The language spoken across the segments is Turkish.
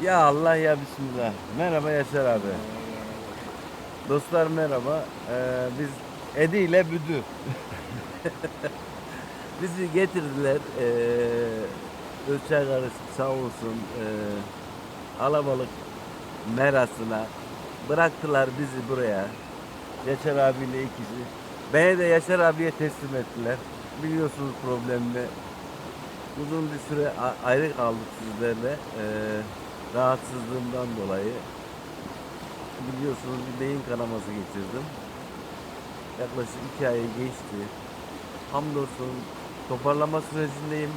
Ya Allah ya Bismillah. Merhaba Yaşar abi. Dostlar merhaba. Ee, biz Edi ile Büdü. Bizi getirdiler. Ee, Ölçer karışık sağ olsun. Ee, alabalık merasına. Bıraktılar bizi buraya. Yaşar abiyle ikisi. Beni de Yaşar abiye teslim ettiler. Biliyorsunuz problemimi. Uzun bir süre ayrı kaldık sizlerle. Ee, rahatsızlığımdan dolayı. Biliyorsunuz bir beyin kanaması geçirdim. Yaklaşık iki ayı geçti. Hamdolsun toparlama sürecindeyim.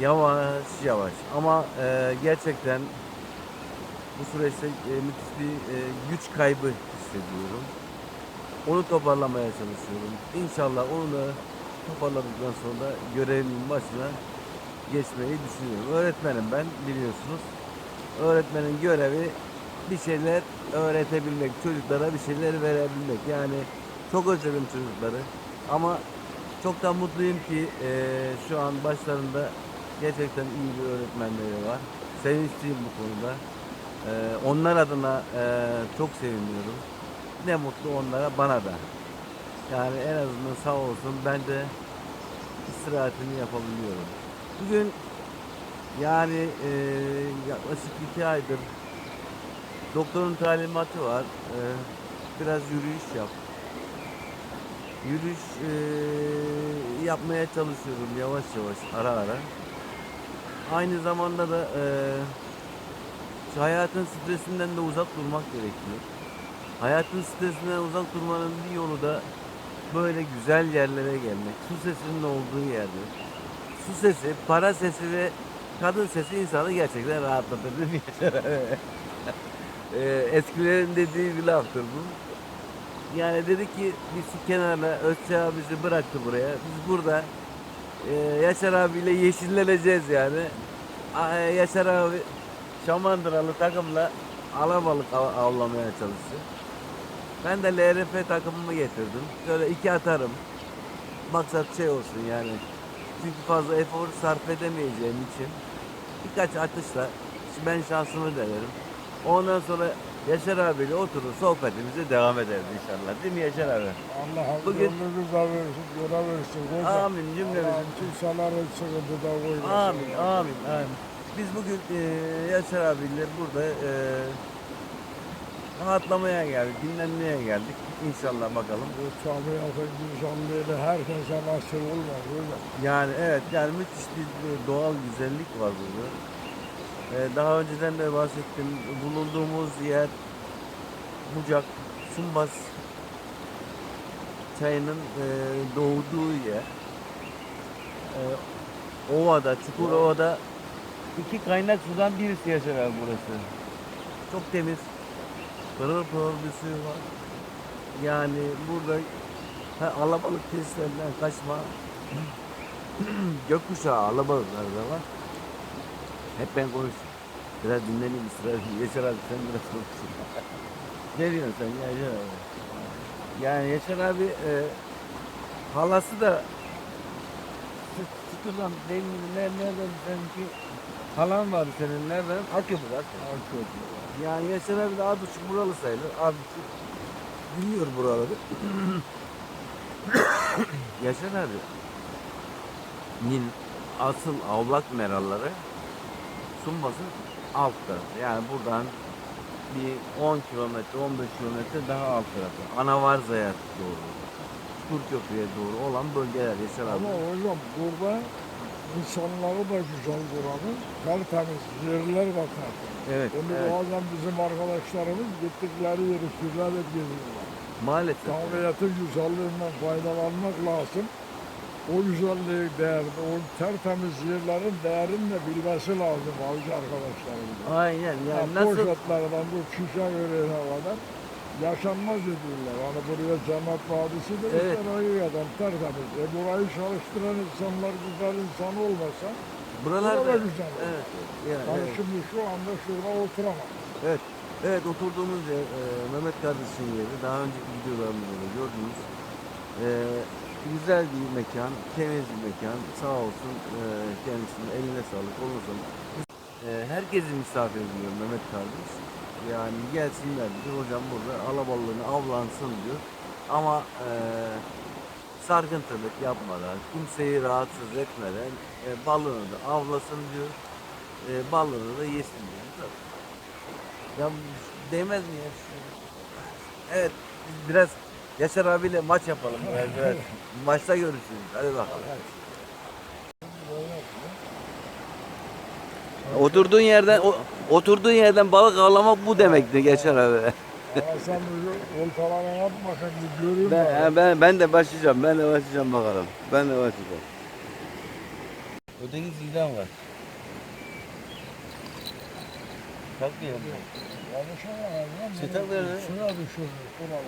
Yavaş yavaş ama e, gerçekten bu süreçte e, müthiş bir e, güç kaybı hissediyorum. Onu toparlamaya çalışıyorum. İnşallah onu da toparladıktan sonra görevimin başına geçmeyi düşünüyorum. Öğretmenim ben biliyorsunuz. Öğretmenin görevi bir şeyler öğretebilmek, çocuklara bir şeyler verebilmek. Yani çok özledim çocukları ama çok da mutluyum ki eee, şu an başlarında gerçekten iyi bir öğretmenleri var. Sevinçliyim bu konuda. Eee, onlar adına eee, çok seviniyorum. Ne mutlu onlara, bana da. Yani en azından sağ olsun ben de istirahatini yapabiliyorum. Bugün yani eee, yaklaşık iki aydır doktorun talimatı var. Eee, biraz yürüyüş yap. Yürüyüş eee, yapmaya çalışıyorum yavaş yavaş ara ara. Aynı zamanda da şu hayatın stresinden de uzak durmak gerekiyor. Hayatın stresinden uzak durmanın bir yolu da böyle güzel yerlere gelmek. Su sesinin olduğu yerde. Su sesi, para sesi ve kadın sesi insanı gerçekten rahatlatır? Eee, Eskilerin dediği bir laftır bu. Yani dedi ki bir su kenarına Özçağ bizi bıraktı buraya. Biz burada eee Yaşar abiyle yeşilleneceğiz yani. A- Yaşar abi Şamandıralı takımla alabalık av- avlamaya çalışıyor. Ben de LRF takımımı getirdim. Şöyle iki atarım. Maksat şey olsun yani. Çünkü fazla efor sarf edemeyeceğim için birkaç atışla ben şansımı denerim. Ondan sonra Yaşar abiyle oturur sohbetimize devam ederiz inşallah. Değil mi Yaşar abi? Allah Bugün- yolunuzu da versin, yola versin. Amin cümlemizin. Allah'ım kimselerin sıkıntıda koymasın. Amin, amin, amin. Biz bugün e, Yaşar abiyle burada e, rahatlamaya geldik, dinlenmeye geldik. İnşallah bakalım. Bu tabiatın güzelliğini herkese nasip olmaz. Öyle. Yani evet, yani müthiş bir doğal güzellik var burada. E, daha önceden de bahsettim. Bulunduğumuz yer Bucak, Sumbas çayının e, doğduğu yer. E, Ova'da, Çukurova'da iki kaynak sudan birisi yaşar abi burası. Çok temiz. Bir suyu var. Yani burada ha, alabalık testlerinden kaçma gökkuşağı alabalıklar da var. Hep ben konuştum. Biraz dinleneyim ısrar. Yaşar abi sen biraz konuş. ne diyorsun sen ya Yaşar abi? Yani Yaşar abi e, halası da Sıkılan değil mi? Nereden, nereden sanki halan vardı senin nereden? Akköprü Akköprü. Yani Yaşar abi de Arduçuk buralı sayılır. Arduçuk biliyor buraları. Yaşar abi nin asıl avlak meraları Sumbas'ın alt tarafı. Yani buradan bir 10 kilometre, 15 kilometre daha alt tarafı. Anavarza'ya doğru. Çukurköprü'ye doğru olan bölgeler Yaşar abi. Ama hocam burada insanları da güzel buranın. Tertemiz yerler bakar. Evet, Onu evet. bazen bizim arkadaşlarımız gittikleri yeri sürerek geziyorlar. Maalesef. Tabiatın güzelliğinden faydalanmak lazım. O güzelliği değerini, o tertemiz yerlerin değerini de bilmesi lazım avcı arkadaşlarımız. Aynen yani Yani nasıl Poşetlerden bu şişe yüreğine kadar yaşanmaz ediyorlar. Hani buraya cennet vadisi de Evet. işte hakikaten tertemiz. E burayı çalıştıran insanlar güzel insan olmasa buralar Buralar da güzel. evet. Yani, hani evet. şimdi şu anda şurada oturamam. Evet. Evet oturduğumuz yer e, Mehmet kardeşin yeri. Daha önceki videolarımızda da gördünüz. E, güzel bir mekan, temiz bir mekan. Sağ olsun e, kendisine eline sağlık, sağlık. E, herkesi misafir ediyor Mehmet kardeş. Yani gelsinler diyor hocam burada alabalığını avlansın diyor. Ama eee sarkıntılık yapmadan, kimseyi rahatsız etmeden e, balığını da avlasın diyor. E, balığını da yesin diyor. Tabii. Ya değmez mi ya? Evet biz biraz Yaşar abiyle maç yapalım biraz biraz. Maçta görüşürüz. Hadi bakalım. Oturduğun yerden o, oturduğun yerden balık avlamak bu demekti Yaşar abi. Ama sen bu oltalara yap bir göreyim. Ben, bakayım. ben, ben de başlayacağım. Ben de başlayacağım bakalım. Ben de başlayacağım. Öteki sizden var. Takmıyor. Yanlış anlamadın. Çıtakları ne? Suya düşürdü. Şurada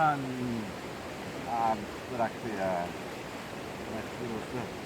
Lan abi bıraktı ya. Bıraktı yoksa.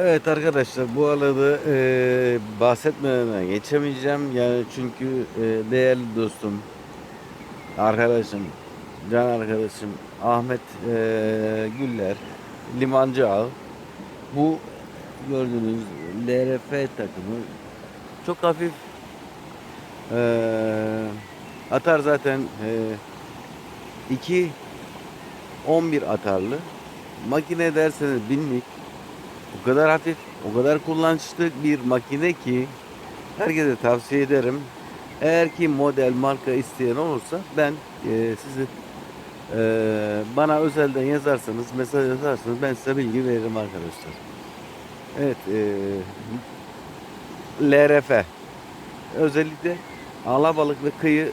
Evet arkadaşlar bu arada e, bahsetmeden geçemeyeceğim. Yani çünkü e, değerli dostum, arkadaşım, can arkadaşım Ahmet e, Güller, Limancı Ağa bu gördüğünüz LRF takımı çok hafif e, atar zaten e, 2 11 atarlı. Makine derseniz binlik o kadar hafif, o kadar kullanışlı bir makine ki herkese tavsiye ederim. Eğer ki model, marka isteyen olursa ben e, sizi e, bana özelden yazarsanız, mesaj yazarsanız ben size bilgi veririm arkadaşlar. Evet, e, LRF özellikle alabalık ve kıyı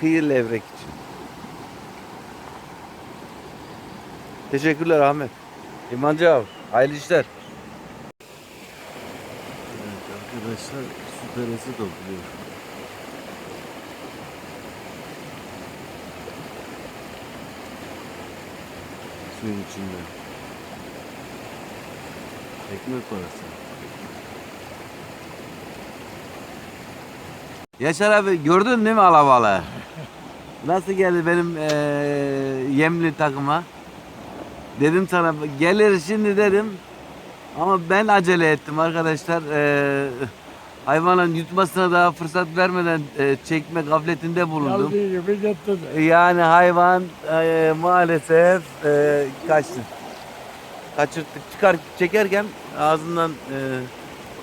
kıyı levrek için. Teşekkürler Ahmet. İmancı abi, hayırlı işler. Evet arkadaşlar su peresi topluyor. Suyun içinde. Ekmek parası. Yaşar abi gördün değil mi alabalı? Nasıl geldi benim eee, yemli takıma? Dedim sana gelir şimdi dedim. Ama ben acele ettim arkadaşlar. Ee, hayvanın yutmasına daha fırsat vermeden e, çekme gafletinde bulundum. Geldiği gibi gitti de. Yani hayvan e, maalesef e, kaçtı. Kaçırttık. Çıkar çekerken ağzından e,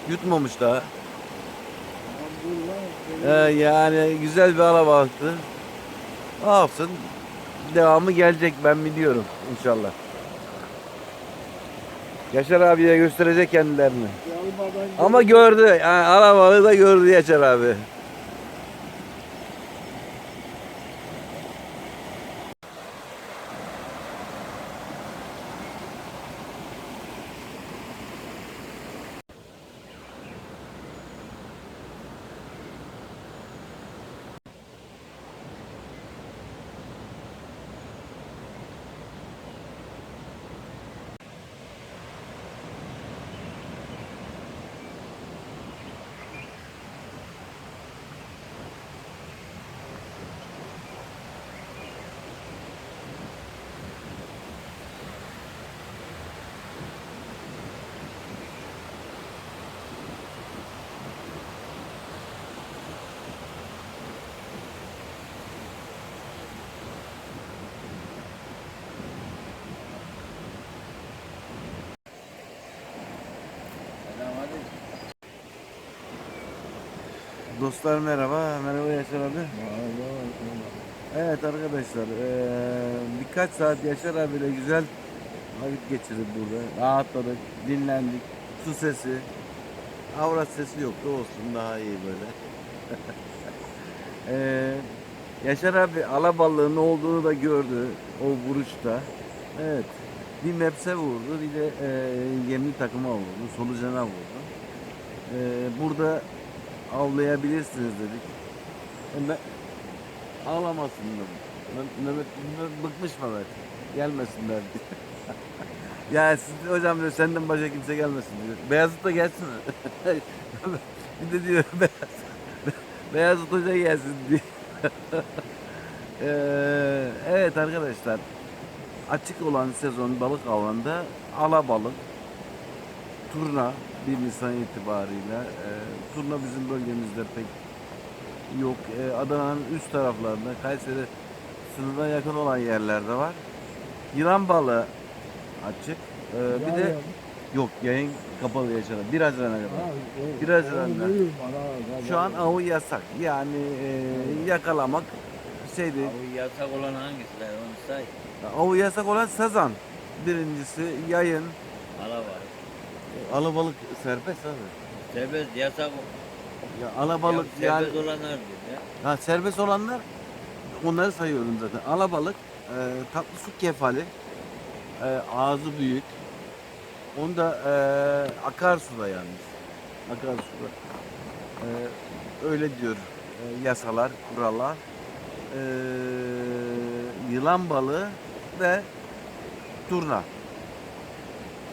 yutmamış daha. E, yani güzel bir alabalıktı. Olsun. Devamı gelecek ben biliyorum inşallah. Yaşar abiye gösterecek kendilerini. Ama gördü. Yani alabalığı da gördü Yaşar abi. Dostlar merhaba. Merhaba Yaşar abi. Evet arkadaşlar birkaç saat Yaşar abiyle güzel vakit geçirdik burada. Rahatladık, dinlendik. Su sesi, avrat sesi yoktu olsun daha iyi böyle. Yaşar abi alabalığın ne olduğunu da gördü o vuruşta. Evet. Bir mepse vurdu bir de eee yemli takıma vurdu. Solucana vurdu. Burada avlayabilirsiniz dedik. Ben, ağlamasın dedim. Mehmet, bıkmış Mehmet. Gelmesinler diye. ya siz, hocam diyor senden başka kimse gelmesin diyor. Beyazıt da gelsin. bir de diyor Beyazıt, Beyazıt Hoca gelsin diye. Eee, evet arkadaşlar. Açık olan sezon balık avında alabalık, turna 1 Nisan itibariyle. E, turna bizim bölgemizde pek yok. E, Adana'nın üst taraflarında, Kayseri sınırına yakın olan yerlerde var. Yılan balığı açık. E, bir de yok yayın kapalı yaşanan. Bir Haziran'a kadar. Biraz önce. Şu an avı yasak. Yani e, yakalamak şeydi. Abi yasak olan hangisiler onu say. Avı yasak olan sazan. Birincisi yayın. Ala var. E, Alabalık serbest abi. Serbest yasak. Ya alabalık ya, yani serbest olanlar diyor ya. ha, serbest olanlar onları sayıyorum zaten. Alabalık, e, tatlı su kefali, e, ağzı büyük. Onda e, akarsuda yalnız. Akarsuda. E, öyle diyor e, yasalar, kurallar. E, yılan balığı ve turna.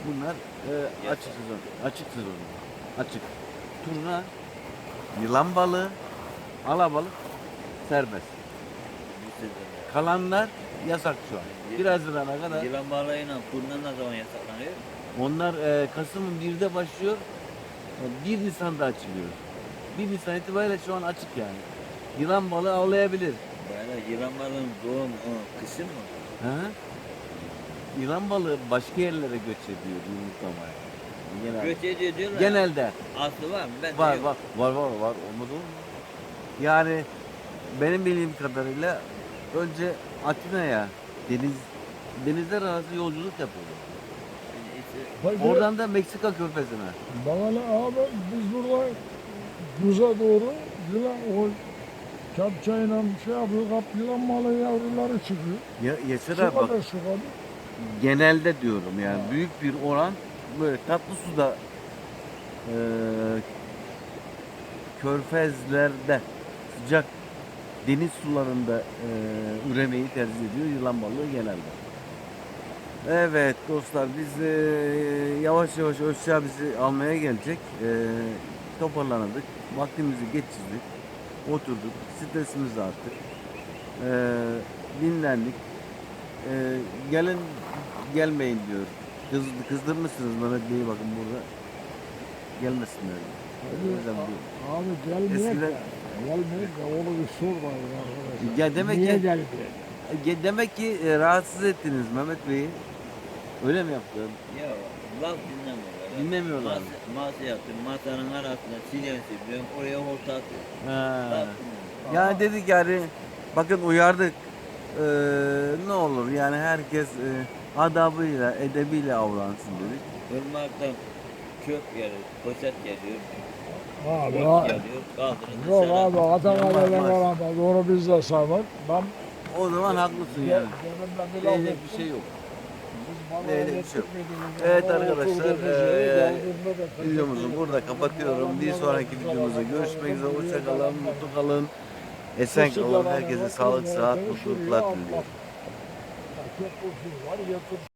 Bunlar e, açık sezon. Açık sezon. Açık. Turna, yılan balığı, alabalık serbest. Kalanlar yasak şu an. 1 Haziran'a kadar. Yılan balığıyla kurna ne zaman yasaklanıyor? Onlar e, Kasım'ın 1'de başlıyor. e, 1 Nisan'da açılıyor. 1 Nisan itibariyle şu an açık yani. Yılan balığı avlayabilir. Böyle yılan balığın doğum o, kışın mı? Ha? Yılan balığı başka yerlere göç ediyor yumurtlamaya. Genelde. Göç ediyor diyorlar. Genelde. Aslı var mı? Ben Var var var var var olur mu? Yani benim bildiğim kadarıyla önce Atina'ya deniz denizler arası yolculuk yapıyorlar. Peki, Oradan da Meksika körfezine. Bana ne abi biz burada güze doğru yılan o kepçeyle şey yapıyor, kap yılan balığı yavruları çıkıyor. Ya, Yeser Şu abi bak kadar şu kadar. Genelde diyorum yani büyük bir oran böyle tatlı suda e, körfezlerde sıcak deniz sularında e, üremeyi tercih ediyor yılan balığı genelde. Evet dostlar biz e, yavaş yavaş Özçağ bizi almaya gelecek. E, toparlanadık. Vaktimizi geçirdik. Oturduk. Stresimiz arttık. E, dinlendik. E, gelin gelmeyin diyor. Kız, kızdırmışsınız Mehmet Bey'i bakın burada. Gelmesinler. O yüzden bu- Abi gelmeyek Eskiden- de. Gelmeyek de onu bir sor bari arkadaşlar. Ya demek Niye ki- geldi? E, Demek ki e, rahatsız ettiniz Mehmet Bey'i. Öyle mi yaptın? Ya laf dinlemiyorlar. Dinlemiyorlar mı? Masa, masa yaptım. Masanın arasına silyen siliyorum. Oraya olta atıyorum. Ha. Dinlemiyorlar. Yani dedik yani bakın uyardık. Ee, ne olur yani herkes e, adabıyla, edebiyle avlansın dedik. Irmaktan çöp gelir, poşet geliyor, Abi, ot ha- geliyor, kaldırın Yok dışarı. abi Atakale'yle Yapmaz. beraber doğru biz de saymak. Ben O zaman haklısın yani. ben bir laf Diyecek ettim. bir şey yok. Biz bana Diyecek bir şey yok. Evet Bana arkadaşlar, eee, geldiğinde de teşekkür Videomuzu burada kapatıyorum. Bir sonraki videomuzda görüşmek üzere. Hoşça kalın, mutlu kalın. Esen kalın. Herkese sağlık, sıhhat, mutluluklar diliyorum.